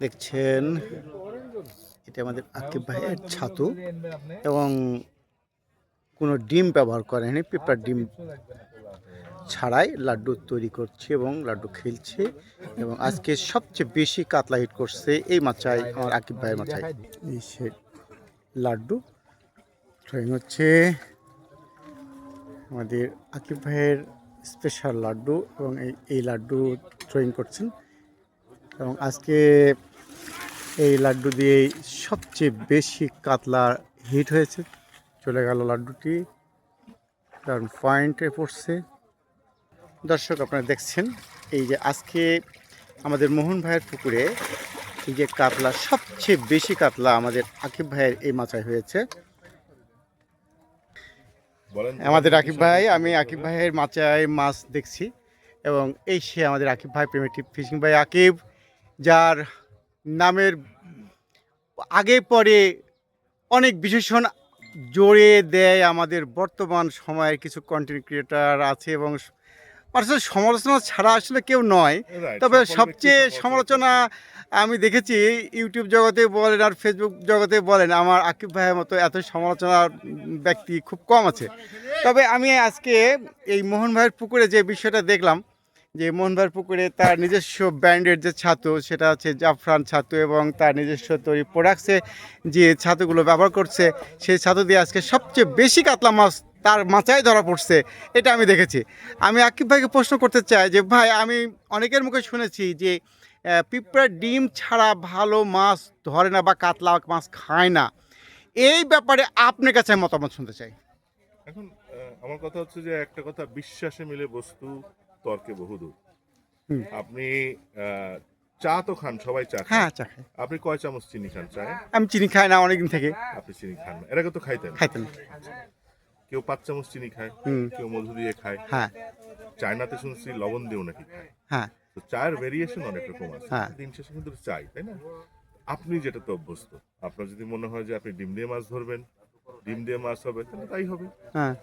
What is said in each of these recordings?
দেখছেন, এটা আমাদের আকিব ভাইয়ের ছাতু এবং কোনো ডিম ব্যবহার করেনি পেপার ডিম ছাড়াই লাড্ডু তৈরি করছে এবং লাড্ডু খেলছে এবং আজকে সবচেয়ে বেশি কাতলা হিট করছে এই মাচায় আমার আকিব ভাইয়ের মাচায় এই সে লাড্ডু ড্রয়িং হচ্ছে। আমাদের আকিব ভাইয়ের স্পেশাল লাড্ডু এবং এই এই লাড্ডু ড্রয়িং করছেন। এবং আজকে এই লাড্ডু দিয়েই সবচেয়ে বেশি কাতলা হিট হয়েছে। চলে গেল লাড্ডুটি। কারণ পয়েন্টে পড়ছে। দর্শক আপনারা দেখছেন এই যে আজকে আমাদের মোহন ভাইয়ের পুকুরে এই যে কাতলা সবচেয়ে বেশি কাতলা আমাদের আকিব ভাইয়ের এই মাচায় হয়েছে। আমাদের আকিব ভাই আমি আকিব ভাইয়ের মাচায় মাছ দেখছি এবং এই সে আমাদের আকিব ভাই প্রেমেটিভ ফিশিং ভাই আকিব। যার নামের আগে পরে অনেক বিশেষণ জোরে দেয় আমাদের বর্তমান সময়ের কিছু কন্টেন্ট ক্রিয়েটার আছে এবং আসলে সমালোচনা ছাড়া আসলে কেউ নয়। তবে সবচেয়ে সমালোচনা আমি দেখেছি ইউটিউব জগতে বলেন আর ফেসবুক জগতে বলেন আমার আকিব ভাইয়ের মতো এত সমালোচনার ব্যক্তি খুব কম আছে। তবে আমি আজকে এই মোহন ভাইয়ের পুকুরে যে বিষয়টা দেখলাম যে ভাইয়ের পুকুরে তার নিজস্ব ব্র্যান্ডের যে ছাতু, সেটা হচ্ছে জাফরান ছাতু এবং তার নিজস্ব তৈরি প্রোডাক্টসে যে ছাতুগুলো ব্যবহার করছে, সেই ছাতু দিয়ে আজকে সবচেয়ে বেশি কাতলা মাছ তার মাচায় ধরা পড়ছে, এটা আমি দেখেছি। আমি আকিব ভাইকে প্রশ্ন করতে চাই যে, ভাই, আমি অনেকের মুখে শুনেছি যে পিঁপড়ার ডিম ছাড়া ভালো মাছ ধরে না বা কাতলা মাছ খায় না। এই ব্যাপারে আপনার কাছে মতামত শুনতে চাই। এখন আমার কথা হচ্ছে যে, একটা কথা বিশ্বাসে মিলে বস্তু তর্কে বহুদূর। আপনি চা তো খান সবাই চা হ্যাঁ চা খাই। আপনি কয় চামচ চিনি খান চায়? আমি চিনি খাই না অনেকদিন থেকে। আপনি চিনি খান না। এর আগে তো খাইতেন। খাইতেন কেউ পাঁচ চামচ চিনি খায় কেউ মধু দিয়ে খায়। হ্যাঁ। চায়নাতে শুনছি লবণ দিয়েও নাকি খায়। হ্যাঁ। তো চায়ের ভেরিয়েশন অনেক রকম আছে। হ্যাঁ। দিন শেষে কিন্তু চাই তাই না? আপনি যেটা তো অভ্যস্ত। আপনার যদি মনে হয় যে আপনি ডিম দিয়ে মাছ ধরবেন ডিম দিয়ে মাছ হবে তাহলে তাই হবে। হ্যাঁ।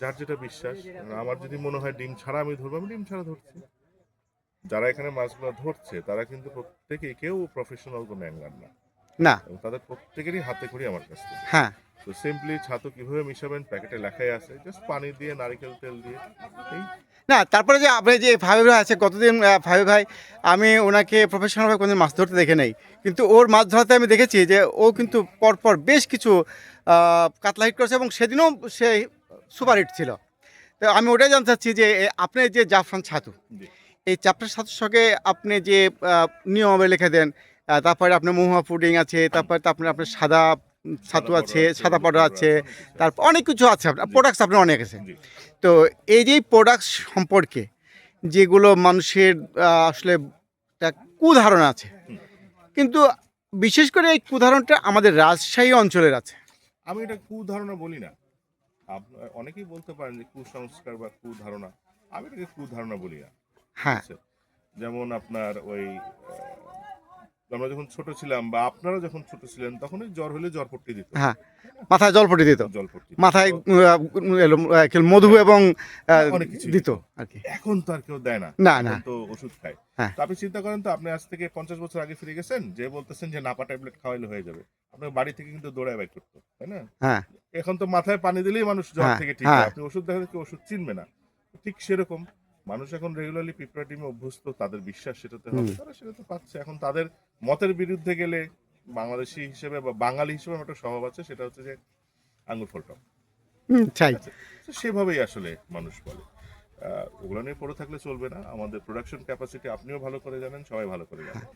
যার যেটা বিশ্বাস আমার যদি মনে হয় ডিম ছাড়া আমি ধরবো আমি ডিম ছাড়া ধরছি। যারা এখানে মাছগুলো ধরছে তারা কিন্তু প্রত্যেকে কেউ প্রফেশনাল কোনো অ্যাঙ্গার না। না। তাদের প্রত্যেকেরই হাতে করি আমার কাছ থেকে। হ্যাঁ। তো সিম্পলি ছাতু কীভাবে মিশাবেন প্যাকেটে লেখাই আছে জাস্ট পানি দিয়ে নারকেল তেল দিয়ে না তারপরে যে আপনি যে ভাবি ভাই আছে কতদিন ভাবি ভাই আমি ওনাকে প্রফেশনালভাবে কোনোদিন মাছ ধরতে দেখে নেই। কিন্তু ওর মাছ ধরাতে আমি দেখেছি যে ও কিন্তু পরপর বেশ কিছু কাতলা হিট করেছে এবং সেদিনও সে সুপার হিট ছিল। তো আমি ওটাই জানতে চাচ্ছি যে আপনি যে জাফরান ছাতু এই চাপটার ছাতুর সঙ্গে আপনি যে নিয়মে লিখে দেন তারপরে আপনার মহুয়া পুডিং আছে তারপরে তো আপনার আপনার সাদা ছাতু আছে সাদা পাউডার আছে। তারপর অনেক কিছু আছে আপনার প্রোডাক্টস আপনার অনেক আছে। তো এই যে প্রোডাক্ট সম্পর্কে যেগুলো মানুষের আসলে একটা কুধারণা আছে। কিন্তু বিশেষ করে এই কুধারণটা আমাদের রাজশাহী অঞ্চলের আছে। আমি এটা কুধারণা বলি না। আপনার অনেকেই বলতে পারেন যে কুসংস্কার বা কুধারণা। আমি এটাকে কুধারণা বলি না। হ্যাঁ। যেমন আপনার ওই আমরা যখন ছোট ছিলাম বা আপনারা যখন ছোট ছিলেন তখন জ্বর হলে জ্বর পট্টি দিত। হ্যাঁ মাথায় জল পটে দিত জল পট্টি মাথায় মধু এবং অনেক কিছু দিত আর কি। এখন তো আর কেউ দেয় না। না, না। তো ওষুধ খায়। হ্যাঁ। তো আপনি চিন্তা করেন তো আপনি আজ থেকে পঞ্চাশ বছর আগে ফিরে গেছেন যে বলতেছেন যে নাপা ট্যাবলেট খাওয়াইলে হয়ে যাবে। আপনার বাড়ি থেকে কিন্তু দৌড়ায় বাইক করতো তাই না? হ্যাঁ। এখন তো মাথায় পানি দিলেই মানুষ জ্বর হ্যাঁ, থেকে ঠিক হ্যাঁ। আপনি ওষুধ কেউ ওষুধ চিনবে না। ঠিক সেরকম। মানুষ এখন রেগুলারলি পিঁপড়া টিমে অভ্যস্ত তাদের বিশ্বাস সেটাতে হবে। তারা সেটাতে পাচ্ছে। এখন তাদের মতের বিরুদ্ধে গেলে বাংলাদেশি হিসেবে বা বাঙালি হিসেবে আমার একটা স্বভাব আছে সেটা হচ্ছে যে আঙুর ফল টক। তো সেভাবেই আসলে মানুষ বলে। আহ, ওগুলো নিয়ে পড়ে থাকলে চলবে না। আমাদের প্রোডাকশন ক্যাপাসিটি আপনিও ভালো করে জানেন সবাই ভালো করে জানেন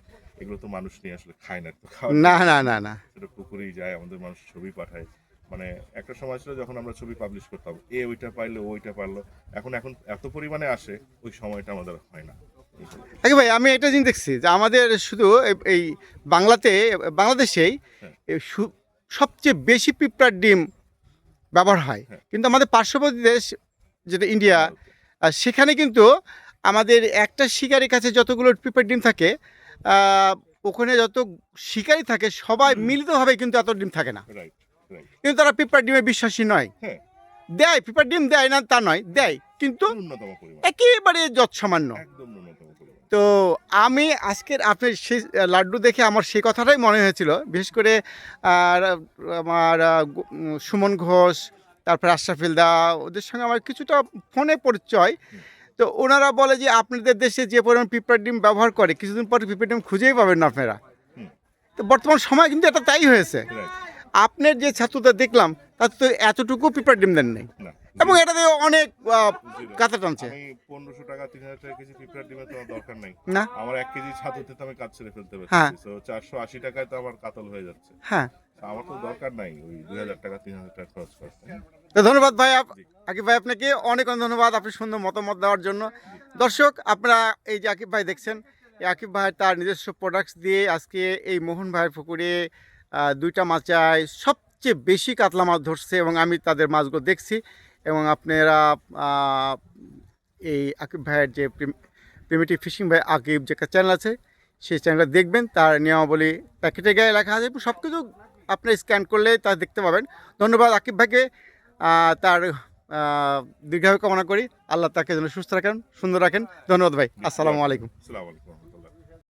এগুলো তো মানুষ নিয়ে আসলে খায় না তো খাওয়া না না না না। সেটা পুকুরেই যায় আমাদের মানুষ ছবি পাঠায়। মানে একটা সময় ছিল যখন আমরা ছবি পাবলিশ করতাম। এ ওইটা পাইলো ওইটা পারল এখন এখন এত পরিমাণে আসে ওই সময়টা আমাদের হয় না। আগে ভাই আমি একটা জিনিস দেখছি যে আমাদের শুধু এই- বাংলাতে বাংলাদেশেই হ্যাঁ। সবচেয়ে বেশি পিঁপড়ার ডিম ব্যবহার হয়। হ্যাঁ। কিন্তু আমাদের পার্শ্ববর্তী দেশ যেটা ইন্ডিয়া আর সেখানে কিন্তু আমাদের একটা শিকারির কাছে যতগুলো পিঁপড়ার ডিম থাকে ওখানে যত শিকারি থাকে সবাই মিলিতভাবে কিন্তু এত ডিম থাকে না। কিন্তু তারা পিঁপড়ার ডিমে বিশ্বাসী নয়। হ্যাঁ। দেয় পিঁপড়ার ডিম দেয় না তা নয় দেয় কিন্তু একেবারে ন্যূনতম পরিমাণ। তো আমি আজকের আপনার সেই লাড্ডু দেখে আমার সেই কথাটাই মনে হয়েছিল। বিশেষ করে আর, আমার সুমন ঘোষ তারপর আশরাফিল দা ওদের সঙ্গে আমার কিছুটা ফোনে পরিচয়। তো ওনারা বলে যে আপনাদের দেশে যে পরিমাণ পিঁপড়ার ডিম ব্যবহার করে কিছুদিন পরে পিঁপড়ার ডিম খুঁজেই পাবেন না আপনারা। তো বর্তমান সময় কিন্তু এটা তাই হয়েছে. আপনার যে ছাত্রটা দেখলাম তাতে তো এতটুকু পিঁপড়ার ডিম দেন নেই এবং এটা দিয়ে অনেক কাঁচা টানছে। পনেরোশো টাকা তিন হাজার টাকা কেজি পিঁপড়ার ডিমের তো দরকার নাই। না? আমার এক কেজি ছাতুতে তো আমি কাজ ছেড়ে ফেলতে হ্যাঁ। তো চারশো আশি টাকায় তো আমার কাতল হয়ে যাচ্ছে। হ্যাঁ। আমার তো দরকার নাই ওই দুই হাজার টাকা তিন হাজার টাকা খরচ করতে। তো ধন্যবাদ ভাই আকিব ভাই আপনাকে। অনেক অনেক ধন্যবাদ আপনি সুন্দর মতামত দেওয়ার জন্য। দর্শক আপনারা এই যে আকিব ভাই দেখছেন এই আকিব ভাই তার নিজস্ব প্রোডাক্টস দিয়ে আজকে এই মোহন ভাইয়ের পুকুরে দুইটা মাছ মাচায় সবচেয়ে বেশি কাতলা মাছ ধরছে এবং আমি তাদের মাছগুলো দেখছি এবং আপনারা এই আকিব ভাইয়ের যে প্রিমিটিভ ফিশিং ভাই আকিব যে চ্যানেল আছে, সেই চ্যানেলটা দেখবেন। তার নিয়মাবলী প্যাকেটে গায়ে লেখা আছে সব কিছু আপনি স্ক্যান করলে তা দেখতে পাবেন। ধন্যবাদ আকিব ভাইকে। তার দীর্ঘায়ু কামনা করি। আল্লাহ তাকে যেন সুস্থ রাখেন, সুন্দর রাখেন। ধন্যবাদ ভাই। আসসালামু আলাইকুম। আলাইকুম।